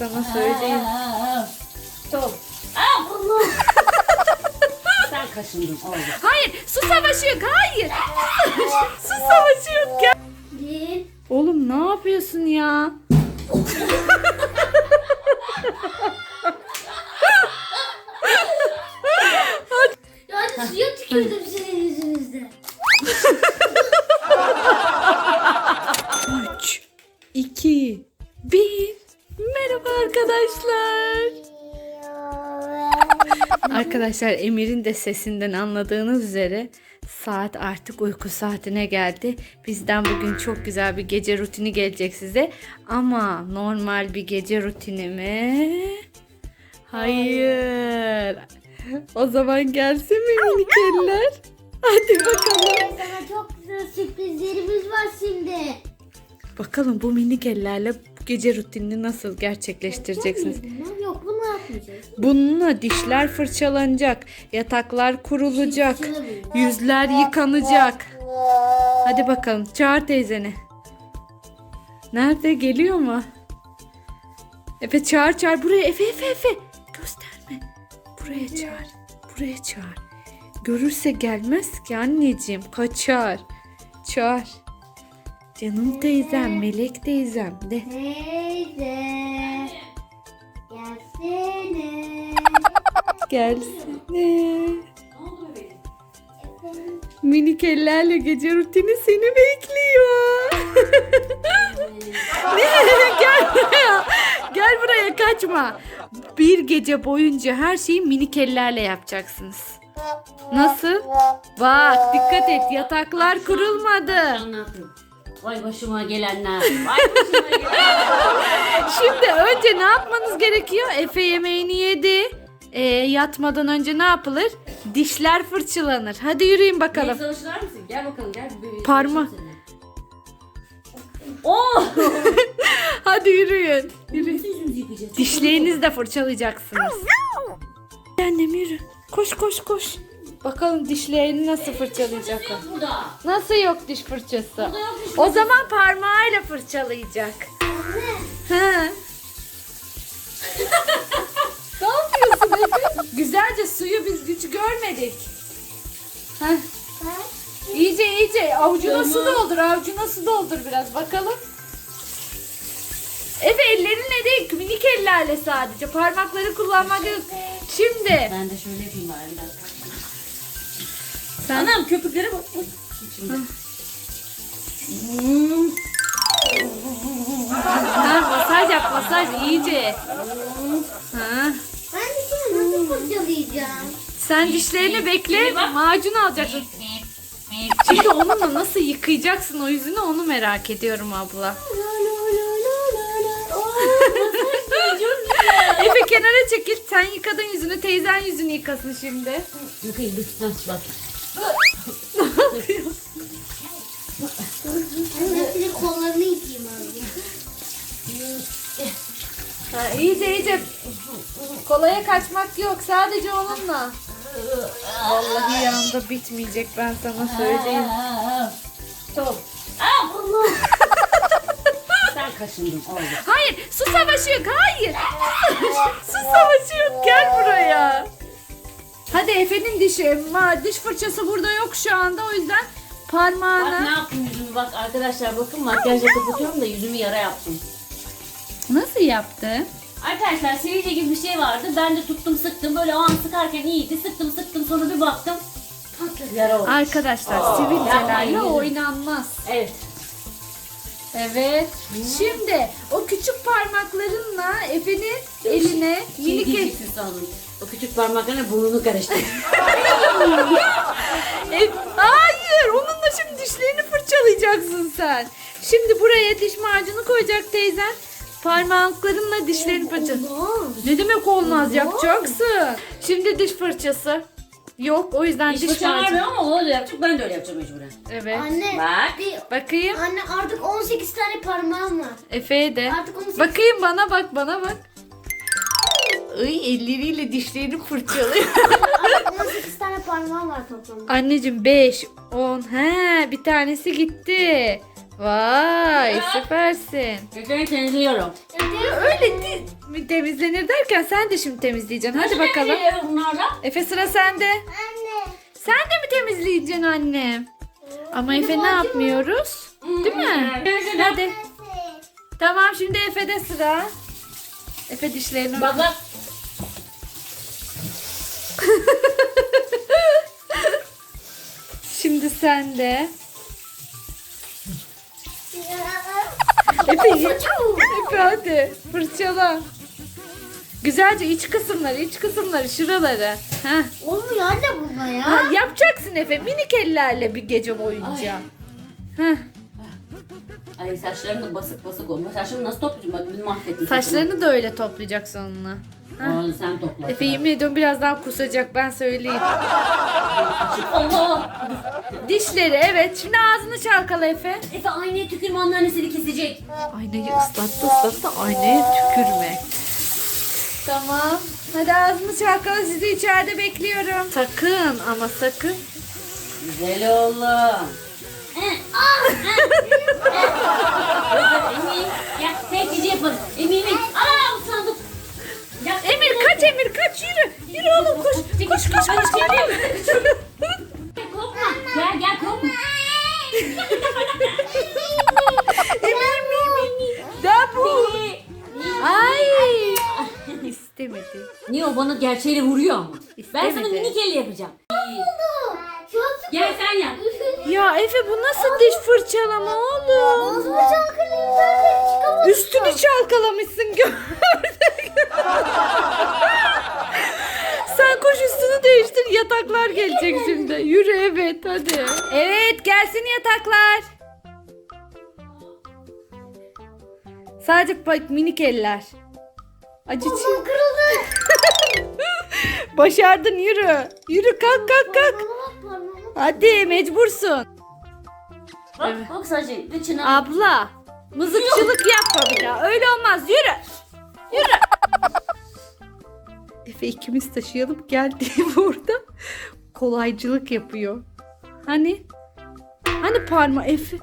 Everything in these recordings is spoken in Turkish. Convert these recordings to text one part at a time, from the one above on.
sana söyleyeyim. Top. Aa Allah. Sen kaşındın oldu. Hayır su savaşı yok hayır. su savaşı yok gel. Bir. Oğlum ne yapıyorsun ya? Yani suya tükürdüm senin yüzünüzden. 3, 2, 1. Merhaba arkadaşlar. Arkadaşlar Emir'in de sesinden anladığınız üzere saat artık uyku saatine geldi. Bizden bugün çok güzel bir gece rutini gelecek size. Ama normal bir gece rutini mi? Hayır. O zaman gelsin mi minik eller? Hadi bakalım. Sana çok güzel sürprizlerimiz var şimdi. Bakalım bu minik ellerle gece rutinini nasıl gerçekleştireceksiniz? Yok bunu yapmayacağız. Bununla dişler fırçalanacak, yataklar kurulacak, yüzler yıkanacak. Hadi bakalım çağır teyzeni. Nerede geliyor mu? Efe çağır çağır buraya Efe Efe Efe. Gösterme. Buraya çağır. Buraya çağır. Görürse gelmez ki anneciğim kaçar. Çağır. Canım teyzem, melek teyzem de. Teyze. Gelsene. Gelsene. Minik ellerle gece rutini seni bekliyor. Ne? Gel buraya. Gel buraya kaçma. Bir gece boyunca her şeyi minik ellerle yapacaksınız. Nasıl? Bak dikkat et yataklar kurulmadı. Anlattım. Vay başıma gelenler. Vay başıma gelenler. Şimdi önce ne yapmanız gerekiyor? Efe yemeğini yedi. Ee, yatmadan önce ne yapılır? Dişler fırçalanır. Hadi yürüyün bakalım. Neyse hoşlar mısın? Gel bakalım gel. Bir- Parma. Oh! Hadi yürüyün. Yürüyün. Dişlerinizi de fırçalayacaksınız. Annem yürü. Koş koş koş. Bakalım dişlerini nasıl fırçalayacak o. Burada. Nasıl yok diş fırçası? Burada yok diş O zaman parmağıyla fırçalayacak. Ha. ne yapıyorsun Efe? Güzelce suyu biz hiç görmedik. Heh. İyice iyice avucuna su doldur, avucuna su doldur biraz bakalım. Efe ellerinle değil, minik ellerle sadece. Parmakları kullanmak yok. Şimdi Ben de şöyle yapayım bari bir dakika. Sen Anam köpüklere bak. bak. Şimdi. Hmm. ha, masaj yap, masaj iyice. Ha. Ben dişimi nasıl fırçalayacağım? Sen dişlerini bekle, bak. macun alacaksın. Şimdi onunla nasıl yıkayacaksın o yüzünü onu merak ediyorum abla. La la la la la la. Efe kenara çekil. Sen yıkadın yüzünü. Teyzen yüzünü yıkasın şimdi. Yıkayın dur. Ha, bak. Ben senin kollarını yıkayayım abi. Ha, iyice iyice. Kolaya kaçmak yok. Sadece onunla. Vallahi yanında bitmeyecek ben sana söyleyeyim. Top. Aa Allah. Sen kaşındın oldu. Hayır su savaşı yok. Hayır. su savaşı yok. Gel buraya. Hadi Efe'nin dişi. Ma, diş fırçası burada yok şu anda. O yüzden Bak ne parmağını. yaptım yüzümü bak arkadaşlar bakın makyajla kapatıyorum da yüzümü yara yaptım. Nasıl yaptı? Arkadaşlar sivilce gibi bir şey vardı. Ben de tuttum sıktım böyle o an sıkarken iyiydi. Sıktım sıktım sonra bir baktım. Patladı. Yara oldu. Arkadaşlar sivilcelerle yapmayın. oynanmaz. Evet. Evet. Şimdi o küçük parmaklarınla Efe'nin eline Yeni minik el... diyeceksin sandım. O küçük parmaklarına burnunu karıştır. E, hayır, onunla şimdi dişlerini fırçalayacaksın sen. Şimdi buraya diş macunu koyacak teyzen. Parmaklarınla dişlerini fırça. Ne demek olmaz yapacaksın. Şimdi diş fırçası. Yok o yüzden Diş diş fırça macunu. vardı ama o öyle yapacak. Ben de öyle yapacağım mecburen. Evet. Anne. Bak. Bir, Bakayım. anne artık 18 tane parmağım var. Efe'ye de. Artık onu Bakayım bana bak bana bak. Ay elleriyle dişlerini fırçalıyor. Artık 18 tane parmağım var toplamda. Anneciğim 5, 10. He bir tanesi gitti. Vay süpersin. Köşeyi temizliyorum. Öyle di- mi temizlenir derken sen de şimdi temizleyeceksin. Hadi bakalım. temizliyorum bunlarla. Efe sıra sende. Anne. Sen de mi temizleyeceksin annem? Ama Efe ne yapmıyoruz? Değil mi? Hadi. Tamam şimdi Efe'de sıra. Efe dişlerini Bak bak. Şimdi sen de. Efe, Efe hadi fırçala. Güzelce iç kısımları, iç kısımları, şuraları. Heh. Olmuyor anne bunda ya. Ha, yapacaksın Efe minik ellerle bir gece boyunca. Heh. Ay saçlarım da basık basık olmuş. Saçlarımı nasıl toplayacağım? Bak beni mahvettin. Saçlarını da öyle toplayacaksın onunla. Aa, sen topla. Efe yemin ediyorum birazdan kusacak ben söyleyeyim. Allah. Dişleri evet. Şimdi ağzını çalkala Efe. Efe aynaya tükürme anneannesini kesecek. Aynayı ıslattı ıslattı aynaya tükürme. Tamam. Hadi ağzını çalkala sizi içeride bekliyorum. Sakın ama sakın. Güzel oğlum. Emin. Ya yapalım. Emin Emin. Aa usandım. Ya, Emir kaç Emir kaç yürü. Yürü oğlum koş. Koş koş koş geliyor. Korkma. Gel gel korkma. Emir mimi. Da bu. Ay. İstemedi. Niye o bana gerçeğiyle vuruyor ama? Ben sana İstemedi. minik elle yapacağım. Çok Gel sen yap. Ya Efe bu nasıl diş fırçalama oğlum? Ağzımı çalkalayayım ben de çıkamadım. Üstünü çalkalamışsın gördük. Sen koş üstünü değiştir yataklar gelecek şimdi. Yürü evet hadi. Evet gelsin yataklar. Sadece bak minik eller. Acı kırıldı. Başardın yürü. Yürü kalk kalk kalk. Hadi mecbursun. Bak Evet. bak sadece. Çınar. Abla mızıkçılık yapma bir daha. Öyle olmaz yürü. Yürü. Efe ikimiz taşıyalım geldi burada. Kolaycılık yapıyor. Hani? Hani parma Efe?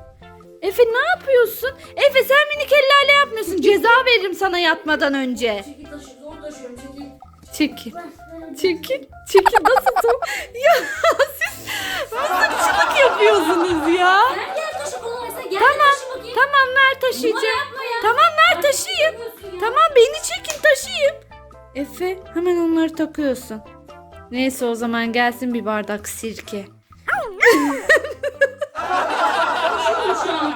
Efe ne yapıyorsun? Efe sen minik ellerle yapmıyorsun. Ceza veririm sana yatmadan önce. Çekil taşı zor taşıyorum çekil. Çekil. Çekil. Çekil nasıl? Ya siz mızıkçılık yapıyorsunuz ya. Gel gel taşı kolaysa gel Tamam. taşı bakayım. Tamam ver Numara taşıyacağım. yapma ya. Tamam ver taşıyayım. yapıyorsun ya? Tamam beni çekin taşıyayım. Efe hemen onları takıyorsun. Neyse o zaman gelsin bir bardak sirke. Şu an.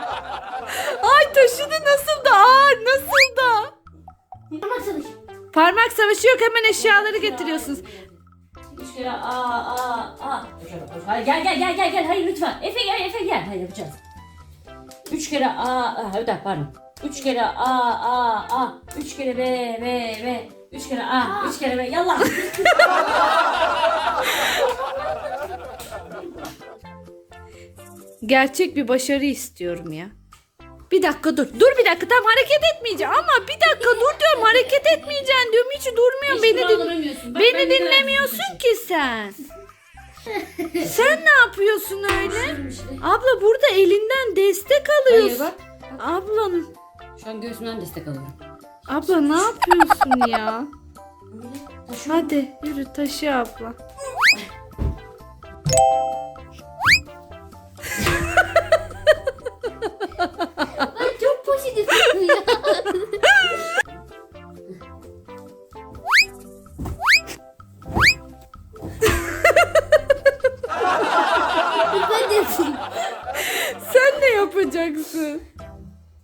Ay taşıdı nasıl da ağır nasıl da. Parmak savaşı. Parmak savaşı yok hemen eşyaları getiriyorsunuz. Üç kere aa aa aa. Hayır, gel gel gel gel gel. Hayır lütfen. Efe gel Efe gel. Hayır yapacağız. Üç kere aa aa. Bir dakika pardon. Üç kere aa aa aa. Üç kere be be be. Üç kere aa. Üç kere be. Yallah. Gerçek bir başarı istiyorum ya. Bir dakika dur. Dur bir dakika tam hareket etmeyeceğim ama bir dakika dur diyorum hareket etmeyeceksin diyorum hiç durmuyorsun beni din dinlemiyorsun. beni dinlemiyorsun ki sen. sen ne yapıyorsun öyle? Abla burada elinden destek Hayır alıyorsun. bak. Ablan, Şu an göğsümden destek alıyorum. abla ne yapıyorsun ya? Hadi yürü taşı abla.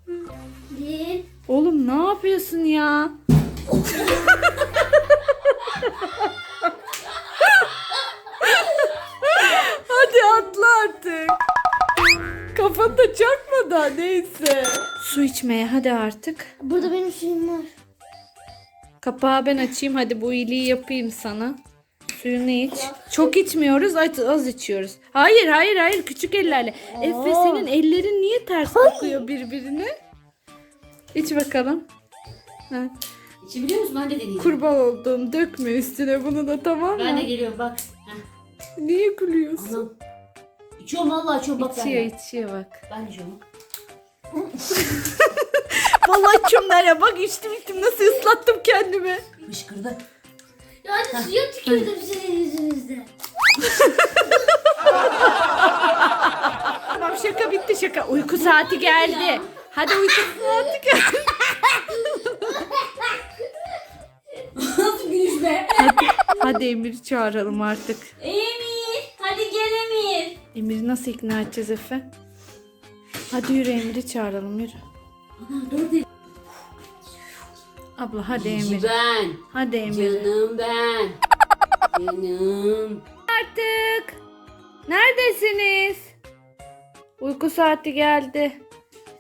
Bir. Oğlum ne yapıyorsun ya? Hadi atla artık. Kafanı da çarpma da neyse. Su içmeye hadi artık. Burada benim suyum var. Kapağı ben açayım hadi bu iyiliği yapayım sana. Suyunu iç. Çok içmiyoruz az, az içiyoruz. Hayır hayır hayır küçük ellerle. Efe senin ellerin niye ters bakıyor birbirine? İç bakalım. Ha, İçi biliyor musun? Ben de deneyeceğim. kurban olduğum dökme üstüne bunu da tamam mı? Ben de geliyorum bak. Heh. Niye gülüyorsun? Anam. İçiyorum vallahi içiyorum bak ben İçiyor de. içiyor bak. Ben de içiyorum. Vallahi çömler bak içtim içtim nasıl ıslattım kendimi. Fışkırdı. Yani suya tükürdüm senin yüzünüzden. Tamam şaka bitti şaka. Uyku saati geldi. Hadi uyku saati geldi. Nasıl gülüş be? Hadi Emir'i çağıralım artık. Emir. Hadi gel Emir. Emir'i nasıl ikna edeceğiz Efe? Hadi yürü Emir'i çağıralım yürü. Ana dur dedi. Abla hadi Emir. Ben. Hadi Emir. Canım ben. Canım. Artık. Neredesiniz? Uyku saati geldi.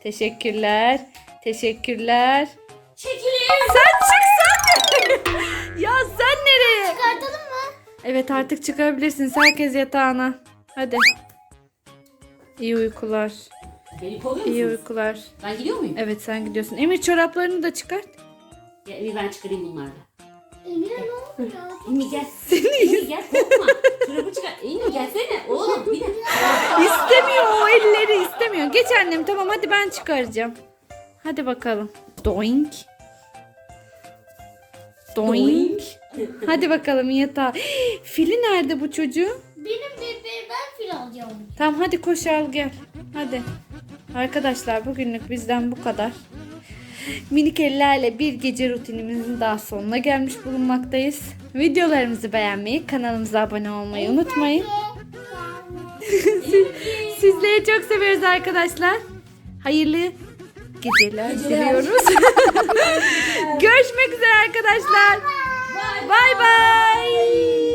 Teşekkürler. Teşekkürler. Çekilin. Sen çık sen. ya sen nereye? Çıkartalım mı? Evet artık çıkabilirsiniz. Herkes yatağına. Hadi. İyi uykular. Beni kovuyor İyi musunuz? uykular. Ben gidiyor muyum? Evet sen gidiyorsun. Emir çoraplarını da çıkart. Ya, Emir ben çıkarayım bunlarla. Emine ne oldu ya? Emir gel. Seni Emir gel korkma. Çorabı çıkar. Emir gelsene. Oğlum bir dakika. istemiyor o elleri istemiyor. Geç annem tamam hadi ben çıkaracağım. Hadi bakalım. Doink. Doink. Hadi bakalım yatağa. Fili nerede bu çocuğu? Benim bebeğim ben fil alacağım. Tamam hadi koş al gel. Hadi. Arkadaşlar bugünlük bizden bu kadar. Minik ellerle bir gece rutinimizin daha sonuna gelmiş bulunmaktayız. Videolarımızı beğenmeyi, kanalımıza abone olmayı unutmayın. Sizleri çok seviyoruz arkadaşlar. Hayırlı geceler, geceler. diliyoruz. Görüşmek üzere arkadaşlar. Bay bay.